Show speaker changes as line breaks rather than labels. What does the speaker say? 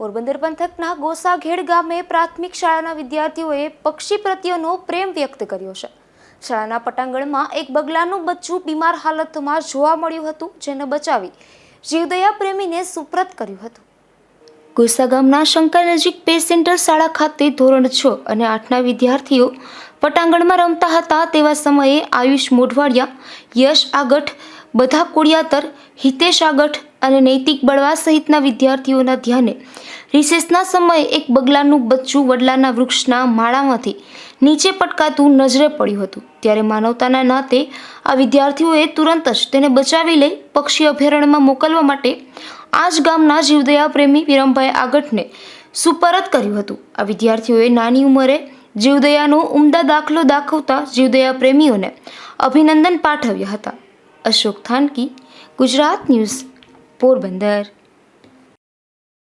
પોરબંદર પંથકના ગોસાઘેડ ગામે પ્રાથમિક શાળાના વિદ્યાર્થીઓએ પક્ષી પ્રત્યેનો પ્રેમ વ્યક્ત કર્યો છે. શાળાના પટાંગણમાં એક બગલાનું બચ્ચું બીમાર હાલતમાં જોવા મળ્યું હતું, જેને બચાવી જીવદયા પ્રેમીને સુપ્રત કર્યું હતું. ગોસા ગામના શંકર નજીક પે સેન્ટર શાળા ખાતે ધોરણ છ અને આઠના વિદ્યાર્થીઓ પટાંગણમાં રમતા હતા તેવા સમયે આયુષ મોઢવાડિયા, યશ આગઠ, બધા કોડિયાતર, હિતેશ આગઠ અને નૈતિક બળવા સહિતના વિદ્યાર્થીઓના ધ્યાને. રિસેસના સમયે એક બગલાનું બચ્ચું વડલાના વૃક્ષના માળામાંથી નીચે પટકાતું નજરે પડ્યું હતું. ત્યારે માનવતાના નાતે આ વિદ્યાર્થીઓએ તુરંત જ તેને બચાવી લઈ પક્ષી અભયારણ્યમાં મોકલવા માટે આ જ ગામના જીવદયા પ્રેમી વિરમભાઈ આગટને સુપરત કર્યું હતું. આ વિદ્યાર્થીઓએ નાની ઉંમરે જીવદયાનો ઉમદા દાખલો દાખવતા જીવદયા પ્રેમીઓને અભિનંદન પાઠવ્યા હતા. અશોક થાનકી, ગુજરાત ન્યૂઝ. પોરબંદર